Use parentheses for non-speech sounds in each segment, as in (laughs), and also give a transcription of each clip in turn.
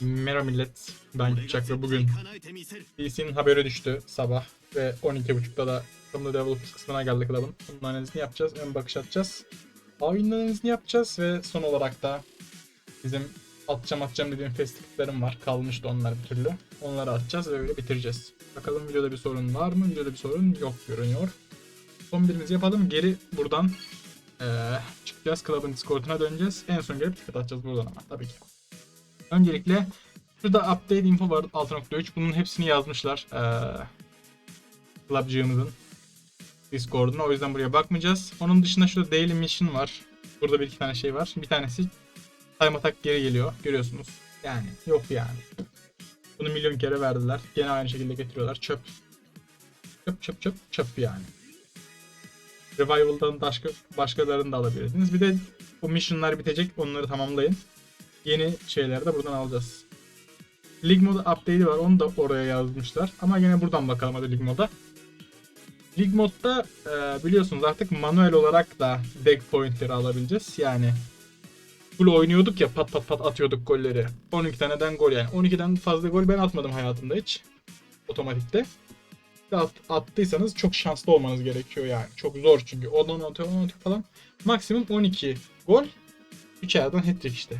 Merhaba millet. Ben Kıçak ve bugün DC'nin haberi düştü sabah ve 12.30'da da Kılımlı Developers kısmına geldi Kılım'ın. Bunun analizini yapacağız, ön bakış atacağız. Oyunun analizini yapacağız ve son olarak da bizim atacağım atacağım dediğim festivallerim var. Kalmıştı onlar bir türlü. Onları atacağız ve böyle bitireceğiz. Bakalım videoda bir sorun var mı? Videoda bir sorun yok görünüyor. Son birimizi yapalım. Geri buradan eee, çıkacağız. Club'ın Discord'una döneceğiz. En son gelip ticket atacağız buradan ama tabii ki. Öncelikle Şurada update info var 6.3. Bunun hepsini yazmışlar. Ee, Clubcığımızın Discord'una. O yüzden buraya bakmayacağız. Onun dışında şurada Daily Mission var. Burada bir iki tane şey var. Bir tanesi time attack geri geliyor. Görüyorsunuz. Yani yok yani. Bunu milyon kere verdiler. Gene aynı şekilde getiriyorlar. Çöp. Çöp çöp çöp çöp yani. Revival'dan başka başkalarını da alabilirsiniz. Bir de bu missionlar bitecek. Onları tamamlayın. Yeni şeyleri de buradan alacağız. League Mode update'i var. Onu da oraya yazmışlar. Ama yine buradan bakalım hadi League Mode'a. League Mode'da e, biliyorsunuz artık manuel olarak da deck pointleri alabileceğiz. Yani full oynuyorduk ya pat pat pat atıyorduk golleri. 12 taneden gol yani. 12'den fazla gol ben atmadım hayatımda hiç. Otomatikte. At, attıysanız çok şanslı olmanız gerekiyor yani. Çok zor çünkü. 10 10 10 10 falan. Maksimum 12 gol. 3 yerden hat-trick işte.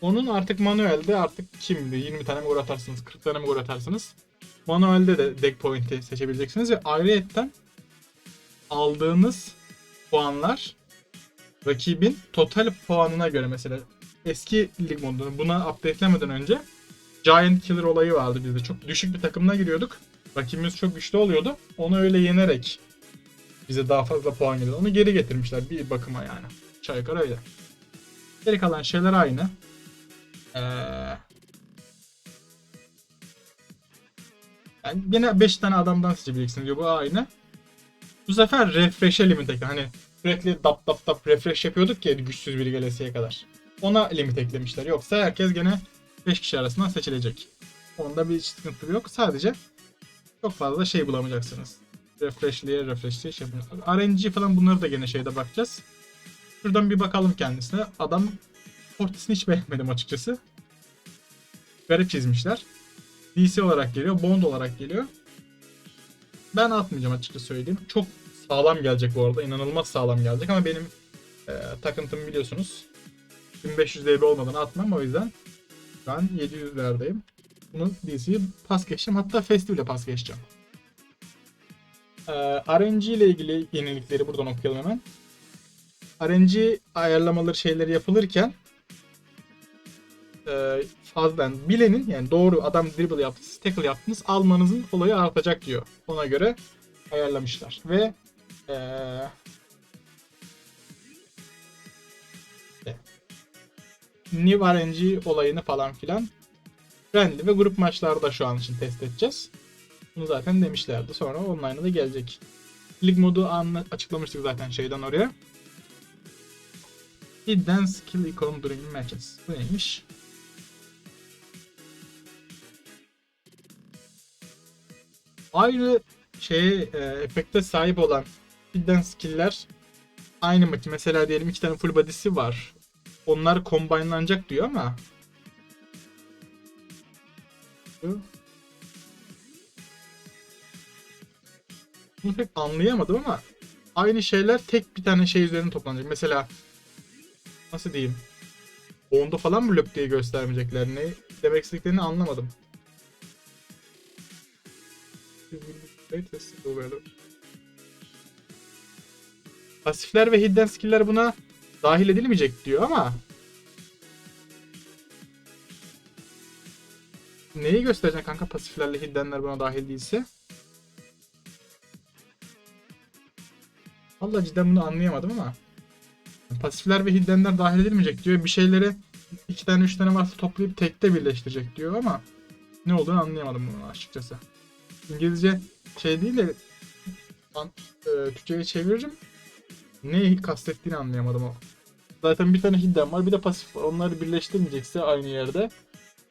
Onun artık manuelde artık kimdi? 20 tane mi gol atarsınız? 40 tane mi gol atarsınız? Manuelde de deck point'i seçebileceksiniz ve ayrıyetten aldığınız puanlar rakibin total puanına göre mesela eski lig modunda buna updatelemeden önce Giant Killer olayı vardı bizde. Çok düşük bir takımına giriyorduk. Rakibimiz çok güçlü oluyordu. Onu öyle yenerek bize daha fazla puan geliyordu. Onu geri getirmişler bir bakıma yani. Çay öyle. Geri kalan şeyler aynı. Ee, yani yine 5 tane adamdan seçebileceksiniz diyor. Bu aynı. Bu sefer refresh'e limit ekle. Hani sürekli dap dap dap refresh yapıyorduk ya güçsüz biri gelesiye kadar. Ona limit eklemişler. Yoksa herkes gene 5 kişi arasından seçilecek. Onda bir sıkıntı yok. Sadece çok fazla şey bulamayacaksınız. Refreshliye refreshliye şey. RNG falan bunları da gene şeyde bakacağız. Şuradan bir bakalım kendisine. Adam Fortis'ini hiç beğenmedim açıkçası. Garip çizmişler. DC olarak geliyor, Bond olarak geliyor. Ben atmayacağım açıkçası söyleyeyim. Çok sağlam gelecek bu arada. İnanılmaz sağlam gelecek ama benim e, takıntımı biliyorsunuz. 1500 DB olmadan atmam o yüzden ben 700'lerdeyim. Bunu DC'yi pas geçeceğim. Hatta Festival'e pas geçeceğim. E, RNG ile ilgili yenilikleri buradan okuyalım hemen. RNG ayarlamaları şeyleri yapılırken e, fazladan bilenin yani doğru adam dribble yaptınız, tackle yaptınız almanızın olayı artacak diyor. Ona göre ayarlamışlar. Ve e, e, New RNG olayını falan filan friendly ve grup maçlarda şu an için test edeceğiz. Bunu zaten demişlerdi. Sonra online'a da gelecek. Lig modu anla- açıklamıştık zaten şeyden oraya. Hidden skill icon during matches. Bu neymiş? Aynı şeye e, efekte sahip olan hidden skill'ler aynı maçı. Mesela diyelim iki tane full body'si var. Onlar combine'lanacak diyor ama bunu (laughs) pek anlayamadım ama aynı şeyler tek bir tane şey üzerine toplanacak. Mesela nasıl diyeyim? Bond'u falan mı löp diye göstermeyecekler? Ne demek istediklerini anlamadım. Pasifler ve hidden skill'ler buna dahil edilmeyecek diyor ama Neyi göstereceksin kanka pasiflerle hiddenler buna dahil değilse? Vallahi cidden bunu anlayamadım ama pasifler ve hiddenler dahil edilmeyecek diyor. Bir şeyleri iki tane üç tane varsa toplayıp tekte birleştirecek diyor ama ne olduğunu anlayamadım bunu açıkçası. İngilizce şey değil de an, e, Türkçe'ye çeviririm. Neyi kastettiğini anlayamadım o. Zaten bir tane hidden var bir de pasif var. Onları birleştirmeyecekse aynı yerde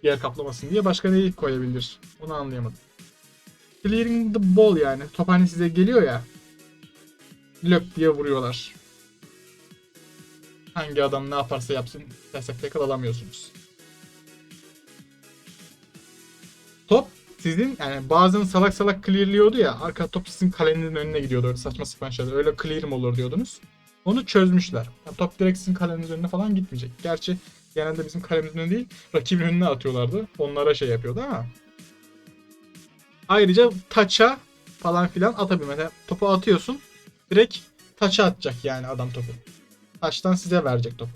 yer kaplamasın diye başka neyi koyabilir? Onu anlayamadım. Clearing the ball yani. Top hani size geliyor ya. Löp diye vuruyorlar. Hangi adam ne yaparsa yapsın intercept tackle alamıyorsunuz. Top sizin yani bazen salak salak clearliyordu ya arka top sizin kalenizin önüne gidiyordu öyle saçma sapan şeyler. Öyle clear mi olur diyordunuz. Onu çözmüşler. Yani top direkt sizin kalenizin önüne falan gitmeyecek. Gerçi genelde bizim kalemizin değil rakibin önüne atıyorlardı. Onlara şey yapıyordu ama. Ayrıca taça falan filan atabilir. Mesela topu atıyorsun direkt taça atacak yani adam topu. Taçtan size verecek topu.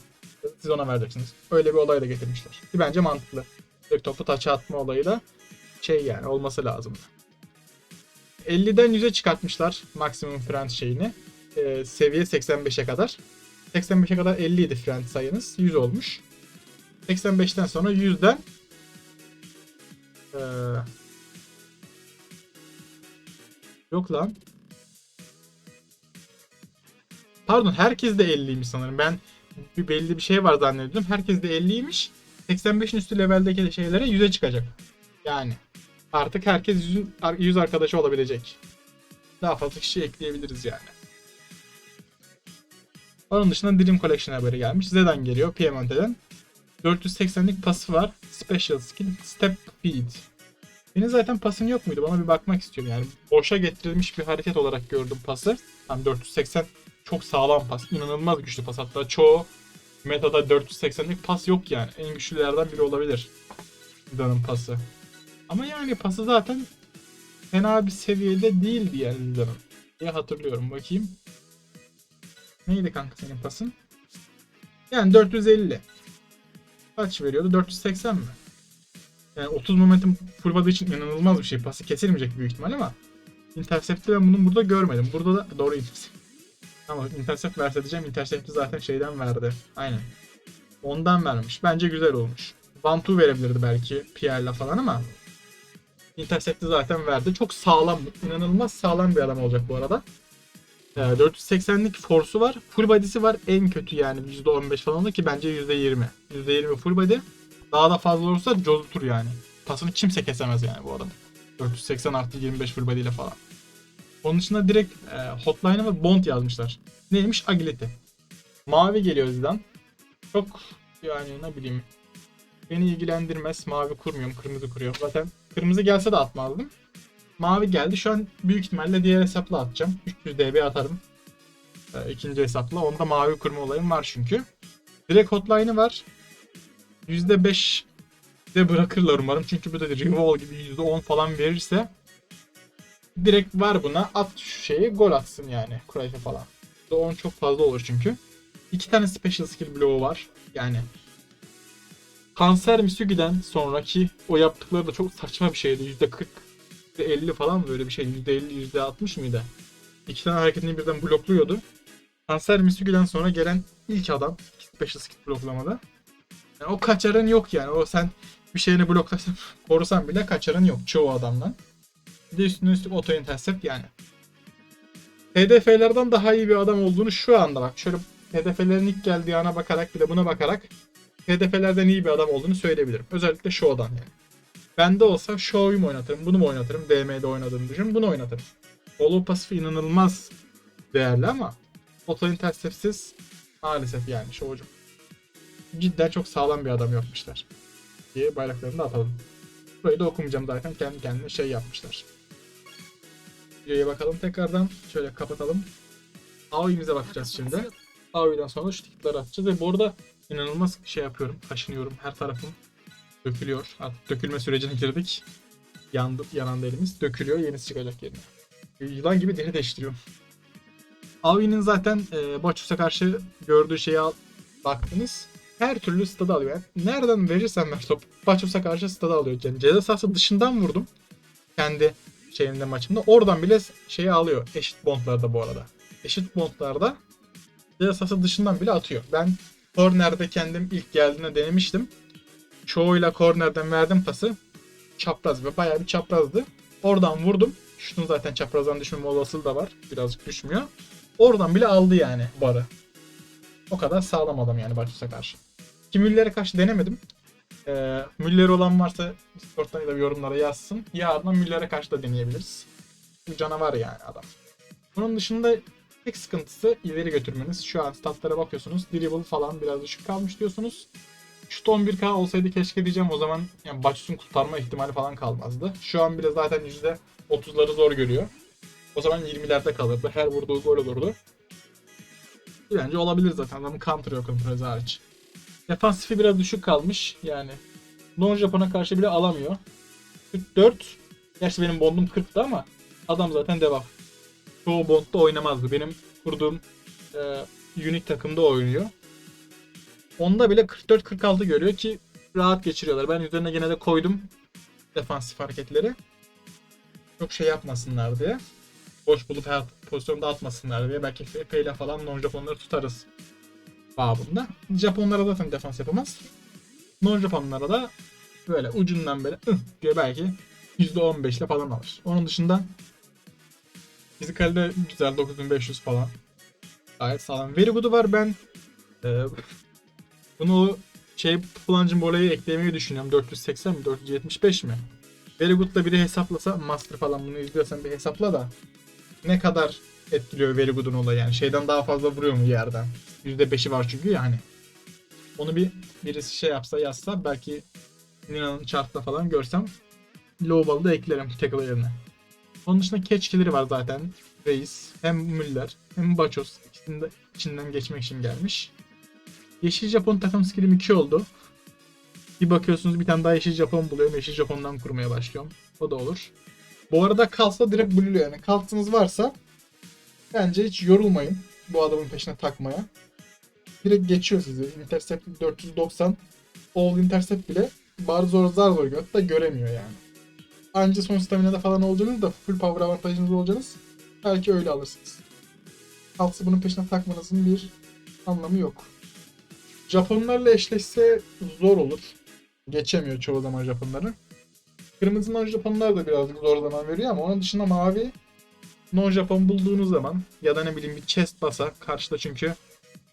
Siz ona vereceksiniz. Öyle bir olay da getirmişler. Ki bence mantıklı. Direkt topu taça atma olayı da şey yani olması lazım. 50'den 100'e çıkartmışlar maksimum friend şeyini. Ee, seviye 85'e kadar. 85'e kadar 50 idi friend sayınız. 100 olmuş. 85'ten sonra 100'den ee, yok lan. Pardon herkes de 50'ymiş sanırım. Ben bir belli bir şey var zannediyordum. Herkes de 50'ymiş. 85'in üstü leveldeki şeylere 100'e çıkacak. Yani artık herkes 100, 100 arkadaşı olabilecek. Daha fazla kişi ekleyebiliriz yani. Onun dışında Dream Collection haberi gelmiş. Z'den geliyor Piemonte'den. 480'lik pası var. Special skill Step Feed. Benim zaten pasın yok muydu? Bana bir bakmak istiyorum yani. Boşa getirilmiş bir hareket olarak gördüm pası. Tam 480 çok sağlam pas. İnanılmaz güçlü pas. Hatta çoğu metada 480'lik pas yok yani. En güçlülerden biri olabilir. Zidane pası. Ama yani pası zaten fena bir seviyede değildi yani Zidane'ın. diye hatırlıyorum. Bakayım. Neydi kanka senin pasın? Yani 450. Kaç veriyordu? 480 mi? Yani 30 momentum body için inanılmaz bir şey. Pası kesilmeyecek büyük ihtimal ama Intercept'i ben bunu burada görmedim. Burada da doğru intercept. Ama intercept verse diyeceğim. Intercept'i zaten şeyden verdi. Aynen. Ondan vermiş. Bence güzel olmuş. One verebilirdi belki Pierre'la falan ama Intercept'i zaten verdi. Çok sağlam, inanılmaz sağlam bir adam olacak bu arada. Ee, 480'lik force'u var. Full body'si var. En kötü yani %15 falan da ki bence %20. %20 full body. Daha da fazla olursa cozutur yani. Pasını kimse kesemez yani bu adam. 480 artı 25 full body ile falan. Onun dışında direkt e, hotline'a ve bond yazmışlar. Neymiş? Agility. Mavi geliyor Zidane. Çok yani ne bileyim beni ilgilendirmez. Mavi kurmuyorum, kırmızı kuruyor. Zaten kırmızı gelse de atmazdım. Mavi geldi. Şu an büyük ihtimalle diğer hesapla atacağım. 300 DB atarım. Ee, ikinci hesapla. Onda mavi kurma olayım var çünkü. Direkt hotline'ı var. %5 de bırakırlar umarım. Çünkü bu da Revol gibi %10 falan verirse direkt var buna at şu şeyi gol atsın yani. Cruyff'e falan. %10 çok fazla olur çünkü. İki tane special skill bloğu var. Yani Kanser Misugi'den sonraki o yaptıkları da çok saçma bir şeydi. %40, %50 falan böyle bir şey. %50, %60 mıydı? İki tane hareketini birden blokluyordu. Kanser Misugi'den sonra gelen ilk adam special skill bloklamada. Yani o kaçarın yok yani. O sen bir şeyini bloklasan, (laughs) korusan bile kaçarın yok çoğu adamdan. Bir de üstüne üstlük auto intercept yani. HDF'lerden daha iyi bir adam olduğunu şu anda bak. Şöyle HDF'lerin ilk geldiği ana bakarak bir de buna bakarak HDF'lerden iyi bir adam olduğunu söyleyebilirim. Özellikle Show'dan yani. Bende olsa Show'yu mu oynatırım, bunu mu oynatırım, DM'de oynadığını düşün, bunu oynatırım. Follow pasifi inanılmaz değerli ama auto interceptsiz maalesef yani Show'cum. Cidden çok sağlam bir adam yapmışlar. Diye bayraklarını da atalım. Burayı da okumayacağım zaten kendi kendine şey yapmışlar. Videoya bakalım tekrardan. Şöyle kapatalım. AOE'mize bakacağız şimdi. AOE'den sonra şu tikleri atacağız ve bu arada inanılmaz şey yapıyorum. Kaşınıyorum. Her tarafım dökülüyor. Artık dökülme sürecine girdik. Yandı, yanan da elimiz. Dökülüyor. Yenisi çıkacak yerine. Yılan gibi deri değiştiriyorum. Avi'nin zaten e, Bacchus'a karşı gördüğü şeye baktınız. Her türlü stada alıyor. Yani nereden verirsen ver top. Bacchus'a karşı stada alıyor. Yani ceza sahası dışından vurdum. Kendi şeyinde maçımda. Oradan bile şeyi alıyor. Eşit bondlarda bu arada. Eşit bondlarda ceza sahası dışından bile atıyor. Ben Corner'de kendim ilk geldiğinde denemiştim. Çoğuyla corner'den verdim pası. Çapraz ve bayağı bir çaprazdı. Oradan vurdum. Şutun zaten çaprazdan düşmeme olasılığı da var. Birazcık düşmüyor. Oradan bile aldı yani barı. O kadar sağlam adam yani Bacchus'a karşı. Ki Müller'e karşı denemedim. Ee, Müller olan varsa Discord'dan ya da yorumlara yazsın. Yarın Müller'e karşı da deneyebiliriz. Bu canavar yani adam. Bunun dışında Tek sıkıntısı ileri götürmeniz. Şu an statlara bakıyorsunuz. Dribble falan biraz düşük kalmış diyorsunuz. Şut 11k olsaydı keşke diyeceğim o zaman yani Baçus'un kurtarma ihtimali falan kalmazdı. Şu an bile zaten %30'ları zor görüyor. O zaman 20'lerde kalırdı. Her vurduğu gol olurdu. Bence olabilir zaten. Adamın counter yok Imprez hariç. Defansifi biraz düşük kalmış. Yani non Japon'a karşı bile alamıyor. 44. Gerçi benim bondum 40'tı ama adam zaten devam. Çoğu bondda oynamazdı. Benim kurduğum e, unique takımda oynuyor. Onda bile 44-46 görüyor ki rahat geçiriyorlar. Ben üzerine gene de koydum defansif hareketleri. Çok şey yapmasınlar diye. Boş bulup her pozisyonda atmasınlar diye. Belki FP ile falan non-Japonları tutarız babında. Japonlara zaten defans yapamaz. Non-Japonlara da böyle ucundan böyle ıh diye belki %15 ile falan alır. Onun dışında fizikalde güzel 9500 falan. Gayet sağlam. Very good'u var ben. Ee, bunu şey Plunge'ın voleyi eklemeyi düşünüyorum. 480 mi? 475 mi? Very Good'la biri hesaplasa Master falan bunu izliyorsan bir hesapla da ne kadar etkiliyor Very Good'un olayı yani. Şeyden daha fazla vuruyor mu yerden? %5'i var çünkü yani. Onu bir birisi şey yapsa yazsa belki Nina'nın chart'ta falan görsem low ball'ı da eklerim tackle yerine. Onun dışında catch'leri var zaten. Reis, hem Müller hem Bachos ikisinin de içinden geçmek için gelmiş. Yeşil Japon takım skillim 2 oldu. Bir bakıyorsunuz bir tane daha Yeşil Japon buluyorum. Yeşil Japon'dan kurmaya başlıyorum. O da olur. Bu arada kalsa direkt buluyor yani. Kalsınız varsa bence hiç yorulmayın bu adamın peşine takmaya. Direkt geçiyor sizi. Intercept 490 All Intercept bile bari zor zar zor. Hatta göremiyor yani. Anca son stamina'da falan olacaksınız da full power avantajınız olacaksınız. Belki öyle alırsınız. Kalsı bunun peşine takmanızın bir anlamı yok. Japonlarla eşleşse zor olur. Geçemiyor çoğu zaman Japonları. Kırmızı non Japonlar da birazcık zor zaman veriyor ama onun dışında mavi non Japon bulduğunuz zaman ya da ne bileyim bir chest basa karşıda çünkü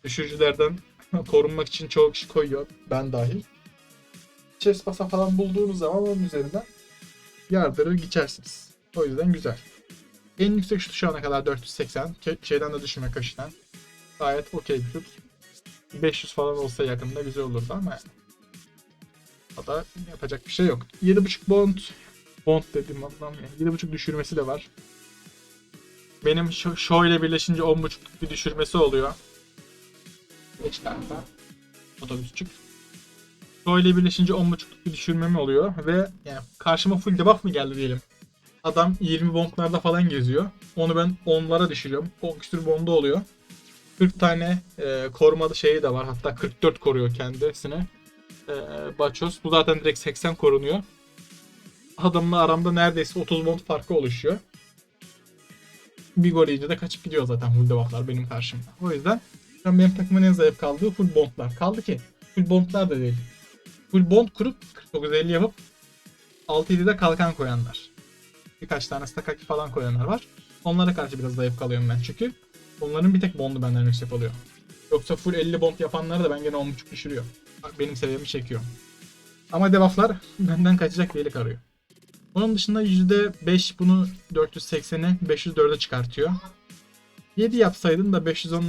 düşürücülerden (laughs) korunmak için çoğu kişi koyuyor. Ben dahil. Chest basa falan bulduğunuz zaman onun üzerinden yardırır geçersiniz. O yüzden güzel. En yüksek şutu şu ana kadar 480. Ke- Şeyden de düşme kaşıdan. Gayet okey bir şut. 500 falan olsa yakında güzel olurdu ama yani. O da yapacak bir şey yok. 7.5 bond bond dedim adam ya. 7.5 düşürmesi de var. Benim show ile birleşince 10.5'luk bir düşürmesi oluyor. Geç kanka. Otobüsçük. Show ile birleşince 10.5'luk bir düşürmemi oluyor ve yani karşıma full debuff mı geldi diyelim. Adam 20 bondlarda falan geziyor. Onu ben 10'lara düşürüyorum. 10 küsür bonda oluyor. 40 tane e, koruma şeyi de var. Hatta 44 koruyor kendisine. E, Bachos. Bu zaten direkt 80 korunuyor. Adamla aramda neredeyse 30 bond farkı oluşuyor. Bir gol yiyince de kaçıp gidiyor zaten full debufflar benim karşımda. O yüzden benim takımın en zayıf kaldığı full bondlar. Kaldı ki full bondlar da değil. Full bond kurup 49-50 yapıp 6-7'de kalkan koyanlar. Birkaç tane stakaki falan koyanlar var. Onlara karşı biraz zayıf kalıyorum ben çünkü. Onların bir tek bondu benden yüksek oluyor. Yoksa full 50 bond yapanları da ben gene 10.5 düşürüyor. Benim seviyemi çekiyor. Ama debufflar benden kaçacak delik arıyor. Onun dışında %5 bunu 480'e 504'e çıkartıyor. 7 yapsaydın da 510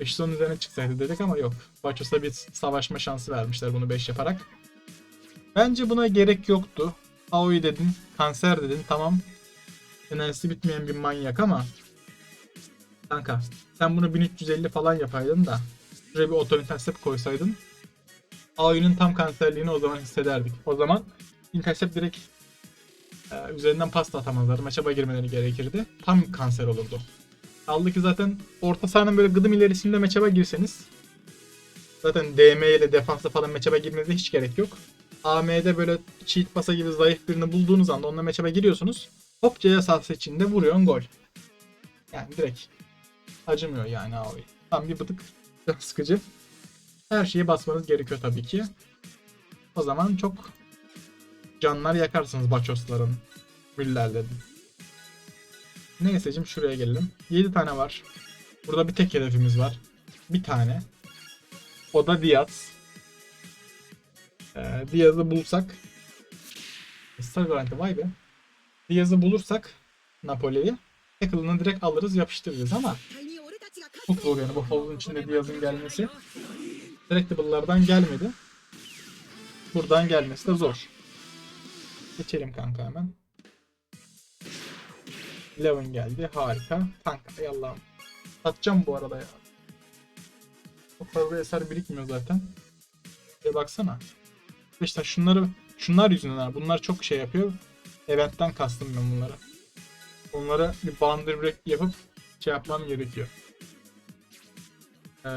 510 (laughs) üzerine çıksaydı dedik ama yok. Bachos'a bir savaşma şansı vermişler bunu 5 yaparak. Bence buna gerek yoktu. Aoi dedin, kanser dedin tamam. Enerjisi bitmeyen bir manyak ama Kanka sen bunu 1350 falan yapaydın da şuraya bir auto intercept koysaydın Aoi'nin tam kanserliğini o zaman hissederdik. O zaman intercept direkt e, üzerinden pasta atamazlar. Maça girmeleri gerekirdi. Tam kanser olurdu. Kaldı ki zaten orta sahanın böyle gıdım ilerisinde meçaba girseniz zaten DM ile defansa falan meçaba girmenize hiç gerek yok. AM'de böyle cheat pasa gibi zayıf birini bulduğunuz anda onunla meçaba giriyorsunuz. Hop C sahası içinde vuruyorsun gol. Yani direkt acımıyor yani abi. Tam bir bıtık can (laughs) sıkıcı. Her şeyi basmanız gerekiyor tabii ki. O zaman çok canlar yakarsınız Bachos'ların, Müller'lerin. Neysecim şuraya gelelim. 7 tane var. Burada bir tek hedefimiz var. Bir tane. O da Diaz. Ee, Diaz'ı bulsak Star garanti vay be. Diaz'ı bulursak Napoli'yi tackle'ını direkt alırız yapıştırırız ama zor yani bu havuzun içinde Diaz'ın gelmesi. Directable'lardan gelmedi. Buradan gelmesi de zor. Geçelim kanka hemen. Levin geldi. Harika. Kanka yallah. Satacağım bu arada ya. Çok fazla eser birikmiyor zaten. Bir baksana. İşte şunları şunlar yüzünden. Bunlar çok şey yapıyor. Eventten kastım ben bunları. Onlara bir boundary break yapıp şey yapmam gerekiyor. Ee,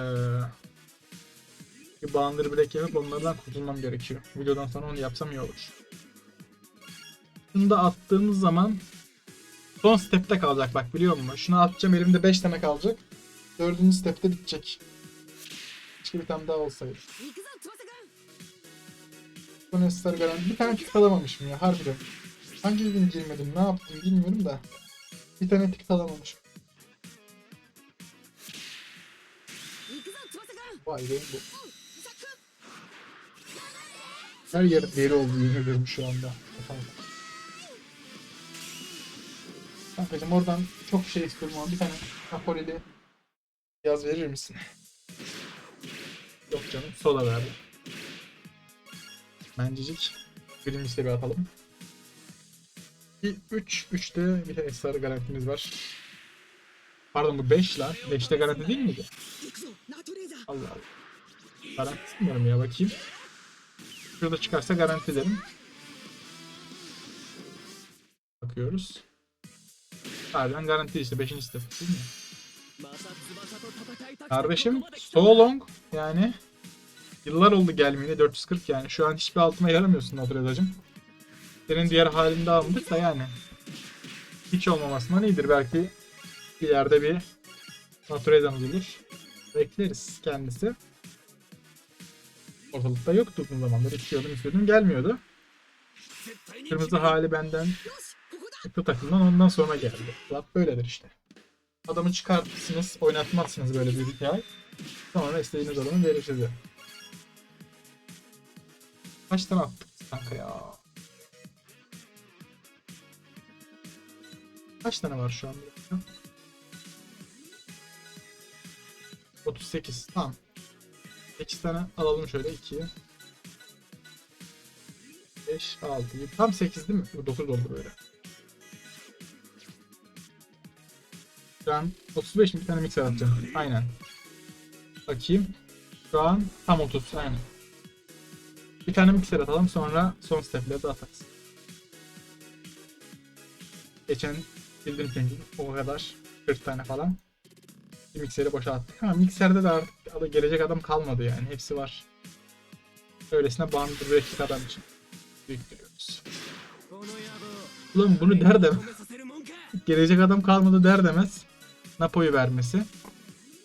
bir boundary break yapıp onlardan kurtulmam gerekiyor. Videodan sonra onu yapsam iyi olur. Şunu da attığımız zaman son stepte kalacak bak biliyor musun? Şunu atacağım elimde 5 tane kalacak. Dördüncü stepte bitecek. Keşke bir tane daha olsaydı. Son esler garanti. Bir tane ticket alamamışım ya harbiden. Hangi gün girmedim ne yaptım bilmiyorum da. Bir tane ticket alamamışım. Vay benim bu. Her yer deri oldu ederim şu anda. Efendim. Kankacım oradan çok şey istiyorum ama bir tane Napoli'li yaz verir misin? Yok canım soda verdi. Bencecik. Birinci seviye atalım. 3 3'te bir de sarı garantimiz var. Pardon bu 5 lan. 5'te garanti değil miydi? Allah Allah. Garanti bilmiyorum ya bakayım. Şurada çıkarsa garanti ederim. Bakıyoruz. Harbiden garanti işte 5. step değil mi? Kardeşim so long yani yıllar oldu gelmeyeli 440 yani şu an hiçbir altıma yaramıyorsun Nodreda'cım. Senin diğer halinde almadık da yani hiç olmamasından iyidir belki ileride bir Natureda'mız olur. Bekleriz kendisi. Ortalıkta yoktu uzun zamandır. İstiyordum istiyordum gelmiyordu. Kırmızı hali benden çıktı takımdan ondan sonra geldi. Laf böyledir işte. Adamı çıkartırsınız, oynatmazsınız böyle bir hikaye. Sonra istediğiniz adamı verir size. Kaç tane attık kanka ya? Kaç tane var şu an? 38. Tamam. 8 tane alalım şöyle 2'yi. 5, 6, 7. Tam 8 değil mi? Bu 9 oldu böyle. An 35 mi? Bir tane mikser atacağım. Aynen. Bakayım. Şu an tam 30. Aynen. Bir tane mikser atalım sonra son step'leri de atarız. Geçen bildim çünkü o kadar 40 tane falan. Bir mikseri boşalttık. Ha mikserde de artık ada- gelecek adam kalmadı yani. Hepsi var. Öylesine bandı bıraktık adam için. Biriktiriyoruz. Ulan bunu der demez. Gelecek adam kalmadı der demez. Napo'yu vermesi.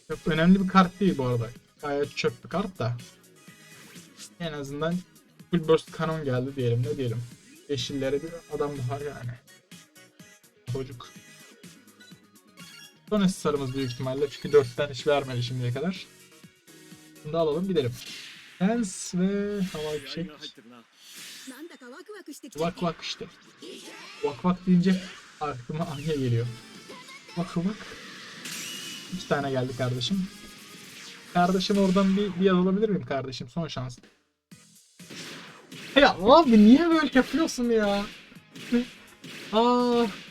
Çok önemli bir kart değil bu arada. Gayet çöp bir kart da. En azından Full Burst Canon geldi diyelim ne diyelim. Yeşillere bir adam daha yani. Çocuk. Son sarımız büyük ihtimalle çünkü 4'ten hiç vermedi şimdiye kadar. Bunu da alalım gidelim. Lens ve havai fişek. Vak vak işte. Vak vak deyince aklıma Anya geliyor. Vak vak. İki tane geldi kardeşim. Kardeşim oradan bir, bir yaz alabilir miyim kardeşim? Son şans. Ya abi niye böyle yapıyorsun ya? Aa, (laughs)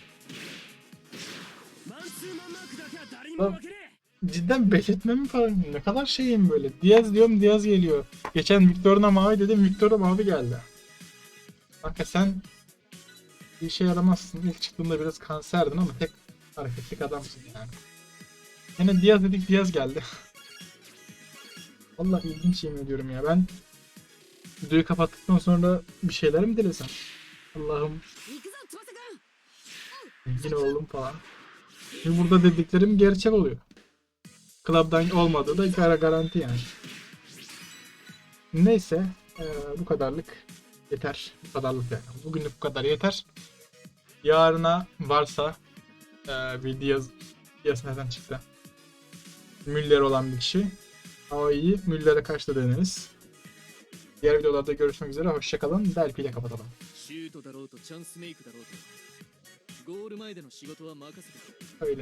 cidden bekletmem mi falan? Ne kadar şeyim böyle. Diaz diyorum Diaz geliyor. Geçen Victor'una mavi dedim Victor'a mavi geldi. Kanka sen bir işe yaramazsın. İlk çıktığında biraz kanserdin ama tek hareketlik adamsın yani. Yine Diaz dedik Diaz geldi. (laughs) Vallahi ilginç yemin ediyorum ya. Ben videoyu kapattıktan sonra bir şeyler mi dilesem? Allah'ım yine oldum falan. Şimdi burada dediklerim gerçek oluyor. Club'dan olmadığı da gara garanti yani. Neyse eee, bu kadarlık yeter. Bu kadarlık yani. Bugünlük bu kadar yeter. Yarına varsa eee bir Diaz, Diaz nereden çıktı? Müller olan bir kişi. Ama iyi. Müller'e kaçta deneriz. Diğer videolarda görüşmek üzere. Hoşçakalın. Delphi ile kapatalım. ゴール前での仕事は任せてはい